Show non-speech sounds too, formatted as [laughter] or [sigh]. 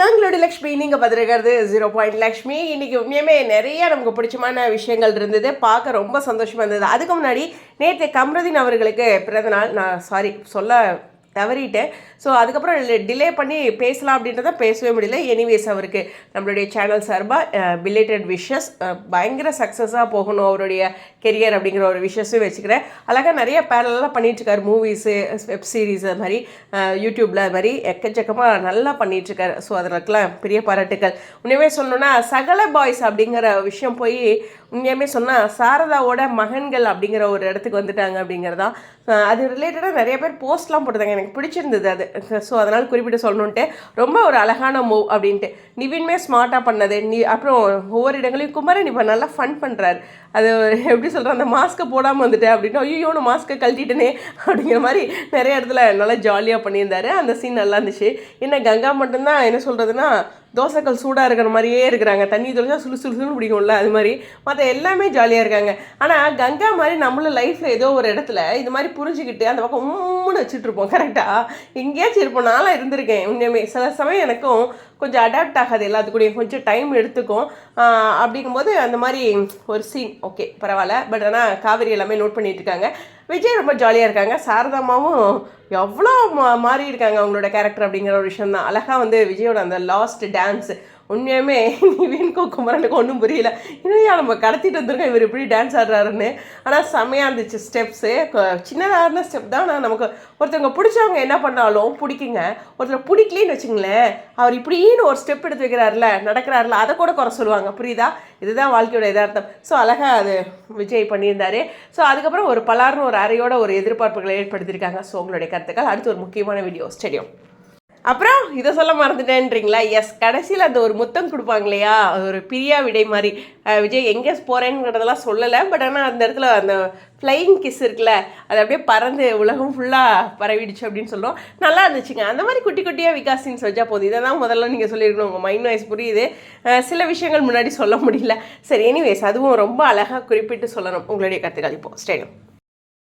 நான் உங்களுடைய லக்ஷ்மி நீங்கள் பார்த்துருக்கிறது ஜீரோ பாயிண்ட் லக்ஷ்மி. இன்னைக்கு உண்மையுமே நிறைய நமக்கு பிடிச்சமான விஷயங்கள் இருந்தது. பார்க்க ரொம்ப சந்தோஷமாக இருந்தது. அதுக்கு முன்னாடி நேற்று கம்ருதீன் அவர்களுக்கு பிறந்தநாள் நான் சாரி சொல்ல தவறிட்டேன். ஸோ அதுக்கப்புறம் டிலே பண்ணி பேசலாம் அப்படின்றத பேசவே முடியல. எனிவேஸ் அவருக்கு நம்மளுடைய சேனல் சார்பாக பிலேட்டட் விஷஸ் பயங்கர சக்ஸஸாக போகணும் அவருடைய கெரியர் அப்படிங்கிற ஒரு விஷஸும் வச்சுக்கிறேன். அழகாக நிறைய பேரலாம் பண்ணிகிட்ருக்காரு மூவிஸு வெப் சீரிஸ் அது மாதிரி யூடியூப்பில் அது மாதிரி எக்கச்சக்கமாக நல்லா பண்ணிகிட்ருக்காரு ஸோ அதற்கெல்லாம் பெரிய பாராட்டுக்கள். உண்மையுமே சொல்லணுன்னா சகல பாய்ஸ் அப்படிங்கிற விஷயம் போய் உண்மையுமே சொன்னால் சாரதாவோட மகன்கள் அப்படிங்கிற ஒரு இடத்துக்கு வந்துட்டாங்க அப்படிங்கிறதான் அது ரிலேட்டடாக நிறைய பேர் போஸ்ட்லாம் போட்டிருந்தாங்க. எனக்கு பிடிச்சிருந்தது அது. ஸோ அதனால் குறிப்பிட்டு சொல்லணுன்ட்டு ரொம்ப ஒரு அழகான மூவ் அப்படின்ட்டு. நிவின்மே ஸ்மார்ட்டாக பண்ணது. நீ அப்புறம் ஒவ்வொரு இடங்களையும் குமரன் இப்போ நல்லா ஃபன் பண்ணுறாரு அது எப்படி சொல்கிறேன் அந்த மாஸ்க்கை போடாமல் வந்துட்டேன் அப்படின்ட்டு ஐயோ நான் மாஸ்க்கை கழட்டிட்டேனே அப்படிங்கிற மாதிரி நிறைய இடத்துல நல்லா ஜாலியாக பண்ணியிருந்தாரு. அந்த சீன் நல்லா இருந்துச்சு. என்ன கங்கா மட்டும்தான் என்ன சொல்கிறதுனா தோசைக்கல் சூடாக இருக்கிற மாதிரியே இருக்கிறாங்க. தண்ணி தொலைச்சா சுழு சுழு பிடிக்கும்ல அது மாதிரி. மற்ற எல்லாமே ஜாலியாக இருக்காங்க. ஆனால் கங்கா மாதிரி நம்மளும் லைஃப்பில் ஏதோ ஒரு இடத்துல இது மாதிரி புரிஞ்சுக்கிட்டு அந்த பக்கம் உம்முன்னு வச்சுட்ருப்போம் கரெக்டாக எங்கேயாச்சும் இருப்போம். நான்லாம் இருந்திருக்கேன். உண்மையுமே சில சமயம் எனக்கும் கொஞ்சம் அடாப்ட் ஆகாது எல்லாத்துக்கூடயும். கொஞ்சம் டைம் எடுத்துக்கும். அப்படிங்கும்போது அந்த மாதிரி ஒரு சீன் ஓகே பரவாயில்ல. பட் ஆனால் காவேரி எல்லாமே நோட் பண்ணிட்டு இருக்காங்க. விஜய் ரொம்ப ஜாலியாக இருக்காங்க. சாரதாமாவும் எவ்வளோ மா மாறி இருக்காங்க அவங்களோட கேரக்டர் அப்படிங்கிற ஒரு விஷயம் தான் அழகாக வந்து விஜயோட அந்த லாஸ்ட் டான்ஸ் உண்மையுமே [laughs] நிவின்க்கும் குமரனுக்கு ஒன்றும் புரியல. இன்னும் நம்ம கடத்திட்டு வந்திருக்கோம். இவர் எப்படி டான்ஸ் ஆடுறாருன்னு. ஆனால் செம்மையாக இருந்துச்சு ஸ்டெப்ஸு சின்னதாக இருந்த ஸ்டெப் தான். ஆனால் நமக்கு ஒருத்தவங்க பிடிச்சவங்க என்ன பண்ணாலும் பிடிக்குங்க. ஒருத்தர் பிடிக்கலன்னு வச்சுங்களேன் அவர் இப்படின்னு ஒரு ஸ்டெப் எடுத்து வைக்கிறாருல நடக்கிறாருல அதை கூட குறை சொல்லுவாங்க. புரியுதா? இதுதான் வாழ்க்கையோட எதார்த்தம் ஸோ அழகாக அது விஜய் பண்ணியிருந்தார். ஸோ அதுக்கப்புறம் ஒரு பலார்னு ஒரு அறையோட ஒரு எதிர்பார்ப்புகளை ஏற்படுத்தியிருக்காங்க. ஸோ உங்களுடைய கருத்துக்கள். அடுத்து ஒரு முக்கியமான வீடியோ ஸ்டெடியோ அப்புறம் இதை சொல்ல மறந்துட்டேன்றீங்களா? எஸ் கடைசியில் அந்த ஒரு முத்தம் கொடுப்பாங்க இல்லையா அது ஒரு பிரியா விடை மாதிரி. விஜய் எங்கே போகிறேங்கிறதெல்லாம் சொல்லலை பட் ஆனால் அந்த இடத்துல அந்த ஃப்ளையிங் கிஸ் இருக்குல்ல அது அப்படியே பறந்து உலகம் ஃபுல்லாக பரவிடுச்சு அப்படின்னு சொல்லுவோம் நல்லா இருந்துச்சுங்க. அந்த மாதிரி குட்டி குட்டியாக விகாஸ் சீன்ஸ் வச்சா போதும். இதை தான் முதல்ல நீங்கள் சொல்லியிருக்கணும். உங்கள் மைண்ட் வாய்ஸ் புரியுது. சில விஷயங்கள் முன்னாடி சொல்ல முடியல. சரி எனிவேஸ் அதுவும் ரொம்ப அழகாக குறிப்பிட்டு சொல்லணும். உங்களுடைய கருத்துக்கள் இப்போது ஸ்டேடியம்